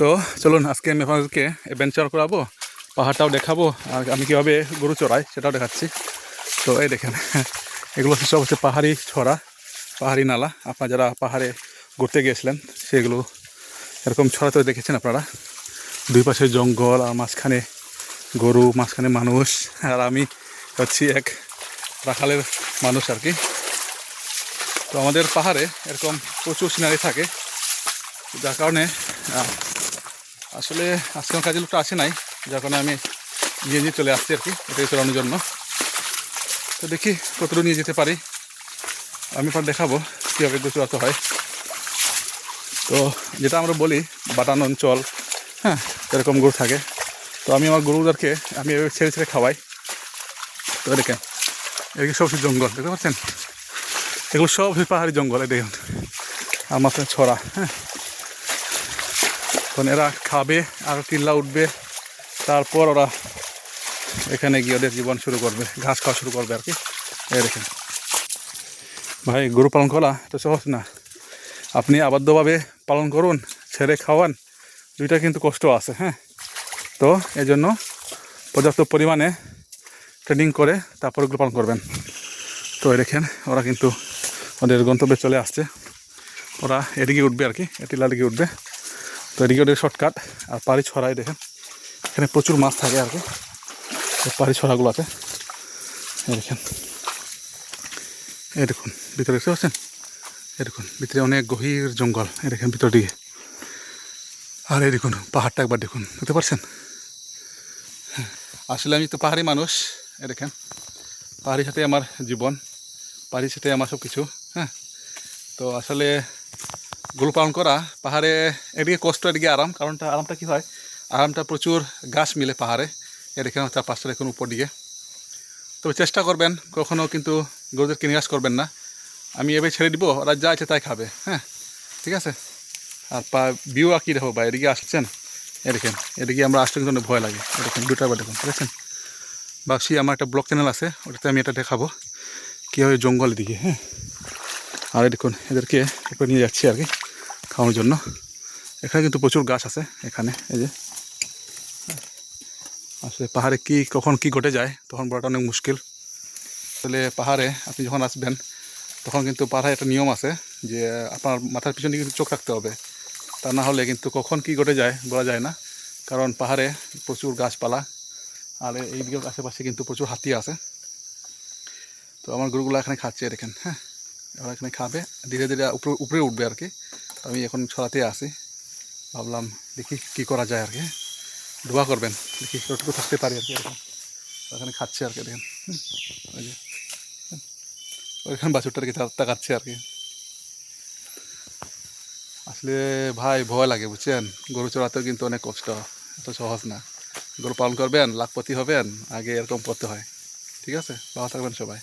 তো চলুন, আজকে আমি আপনাদেরকে অ্যাডভেঞ্চার করাবো, পাহাড়টাও দেখাবো, আর আমি কীভাবে গরু চড়াই সেটাও দেখাচ্ছি। তো এই দেখেন, এগুলো সব হচ্ছে পাহাড়ি ছড়া, পাহাড়ি নালা। আপনারা যারা পাহাড়ে ঘুরতে গিয়েছিলেন, সেগুলো এরকম ছড়া তো দেখেছেন আপনারা। দুই পাশে জঙ্গল, আর মাঝখানে গরু, মাঝখানে মানুষ, আর আমি হচ্ছি এক রাখালের মানুষ আর কি। তো আমাদের পাহাড়ে এরকম প্রচুর সিনারি থাকে, যার কারণে আসলে আজকে আমার কাজে লোকটা আসে নাই কারণে আমি নিয়ে নিয়ে চলে আসছি আর কি এটাকে চালানোর জন্য। তো দেখি কতটুকু নিয়ে যেতে পারি। আমি পর দেখাবো কীভাবে গোচরাতে হয়। তো যেটা আমরা বলি, বাটান অঞ্চল হ্যাঁ এরকম গরু থাকে। তো আমি আমার গরুদেরকে, আমি এভাবে ছেড়ে ছেড়ে খাওয়াই। তো দেখেন, এদিকে সব হচ্ছে জঙ্গল, দেখতে পাচ্ছেন? এগুলো সব পাহাড়ি জঙ্গল, এই দেখুন। আমার ছড়া হ্যাঁ। তখন এরা খাবে, আর টিল্লা উঠবে। তারপর ওরা এখানে গিয়ে ওদের জীবন শুরু করবে, ঘাস খাওয়া শুরু করবে আর কি। এই দেখেন। ভাই, গরু পালন করা তো সহজ না। আপনি আবদ্ধভাবে পালন করুন, ছেড়ে খাওয়ান, দুইটা কিন্তু কষ্ট আছে হ্যাঁ? তো এই জন্য পর্যাপ্ত পরিমাণে ট্রেনিং করে তারপর ওগুলো পালন করবেন। তো দেখেন, ওরা কিন্তু ওদের গন্তব্যে চলে আসছে। ওরা এদিকে উঠবে আর কি এটিলা দিকে উঠবে। তো এদিকে ওদের শর্টকাট আর পাড়ি ছড়াই দেখেন। এখানে প্রচুর মাছ থাকে আর কি। পাড়ি ছড়াগুলো আছে এই দেখেন। এই দেখুন ভিতরে দেখতে পাচ্ছেন? এই দেখুন ভিতরে অনেক গভীর জঙ্গল। এই দেখেন ভিতর দিকে। আর এই দেখুন পাহাড়টা একবার দেখুন। দেখতে পাচ্ছেন? হ্যাঁ, আসলে আমি তো পাহাড়ি মানুষ। এ দেখেন পাহাড়ির সাথে আমার জীবন পাহাড়ির সাথে আমার সব কিছু হ্যাঁ তো আসলে গরু পালন করা, পাহাড়ে এদিকে কষ্ট, এদিকে আরাম, কারণটা আরামটা কি হয়? আরামটা প্রচুর গাছ মিলে পাহাড়ে এদিকে তার পাঁচটা দেখুন উপর দিকে। তবে চেষ্টা করবেন, কখনো কিন্তু গরুদেরকে নিরাশ করবেন না। আমি এবার ছেড়ে দিব, ওরা যা আছে তাই খাবে হ্যাঁ? ঠিক আছে? আর পা ভিউ আর কি দেখো বা এদিকে আসছেন? এদিকেন এদিকে আমরা আসতে কিন্তু ভয় লাগে। এদিকেন দুটা বার দেখুন আছে? বাক্সি আমার একটা ব্লগ চ্যানেল আছে, ওটাতে আমি এটা দেখাবো, কীভাবে জঙ্গল দিকে হ্যাঁ? আর দেখুন, এদেরকে উপরে নিয়ে যাচ্ছি আর কি খাওয়ানোর জন্য। এখানে কিন্তু প্রচুর গাছ আছে, এখানে, এই যে। আসলে পাহাড়ে কি, কখন কি ঘটে যায়, তখন বলাটা অনেক মুশকিল। আসলে পাহাড়ে আপনি যখন আসবেন, তখন কিন্তু পাহাড়ে একটা নিয়ম আছে যে আপনার মাথার পিছনে কিন্তু চোখ রাখতে হবে। তা না হলে কিন্তু কখন কি ঘটে যায় বলা যায় না, কারণ পাহাড়ে প্রচুর গাছপালা, আর এই দিকে আশেপাশে কিন্তু প্রচুর হাতি আছে। তো আমার গরুগুলো এখানে খাচ্ছে, দেখেন হ্যাঁ। ওরা এখানে খাবে। ধীরে ধীরে উপরে উপরে উঠবে আর কি। আমি এখন ছড়াতে আসি। ভাবলাম দেখি কি করা যায় আর কি। দোয়া করবেন, দেখি কতটুকু থাকতে পারি আর কি এরকম। ওখানে খাচ্ছে আর কি, দেখেন। ওইখানে বাছুরটার কি তাকাচ্ছে আর কি। আসলে ভাই, ভয় লাগে, বুঝছেন? গরু চড়াতেও কিন্তু অনেক কষ্ট। এত সহজ না। গরু পালন করবেন, লাখপতি হবেন, আগে এরকম করতে হয়। ঠিক আছে? ভালো থাকবেন সবাই।